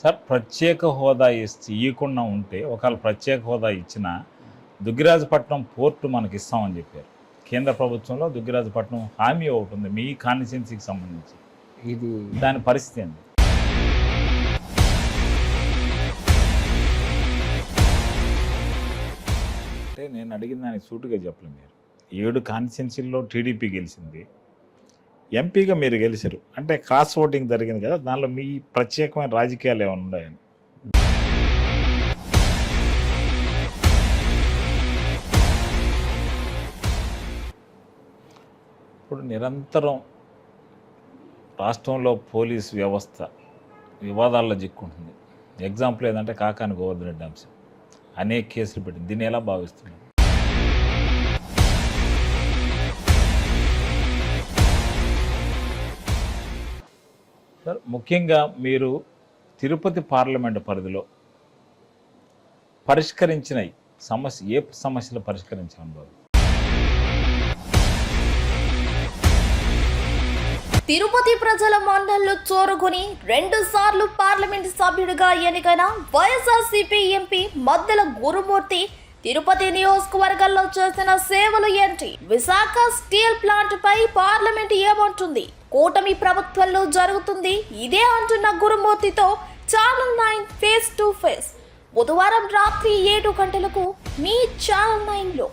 Sir ప్రత్యేక హోదా ఇస్తే ఇవ్వకుండా ఉంటే ఒకవేళ ప్రత్యేక హోదా ఇచ్చినా దుగ్గిరాజపట్నం పోర్టు మనకి ఇస్తామని చెప్పారు. కేంద్ర ప్రభుత్వంలో దుగ్గిరాజపట్నం హామీ ఒకటి ఉంది మీ కాన్స్టిట్యున్సీకి సంబంధించి. ఇది దాని పరిస్థితి ఏంది అంటే నేను అడిగిన దానికి సూటుగా చెప్పలేదు మీరు. ఏడు కాన్స్టిట్యున్సీల్లో టీడీపీ గెలిచింది ఎంపీగా మీరు గెలిచారు. అంటే క్రాస్ ఓటింగ్ జరిగింది కదా దానిలో మీ ప్రత్యేకమైన రాజకీయాలు ఏమైనా ఉన్నాయని ఇప్పుడు నిరంతరం రాష్ట్రంలో పోలీస్ వ్యవస్థ వివాదాల్లో చిక్కుంటుంది ఎగ్జాంపుల్ ఏంటంటే కాకాని గోవర్ధన్ రెడ్డి అంశం. అనేక కేసులు పెట్టింది దీన్ని ఎలా భావిస్తున్నారు? సార్ ముఖ్యంగా మీరు తిరుపతి పార్లమెంటు పరిధిలో పరిష్కరించిన సమస్య ఏ సమస్యలు పరిష్కరించాను బాబు తిరుపతి ప్రజల మండల్లో చోరుకుని రెండు సార్లు పార్లమెంట్ సభ్యుడిగా ఎన్నికైన వైఎస్ఆర్సీపీ ఎంపీ మద్దెల గురుమూర్తి తిరుపతి నియోజకవర్గంలో చేసిన సేవలు ఏంటి? విశాఖ స్టీల్ ప్లాంట్ పై పార్లమెంట్ ఏమంటుంది? కూటమి ప్రభుత్వంలో జరుగుతుంది. ఇదే అంటున్న గురుమూర్తితో channel nine face to face. బుధవారం రాత్రి ఏడు గంటలకు మీ ఛానల్ నైన్లో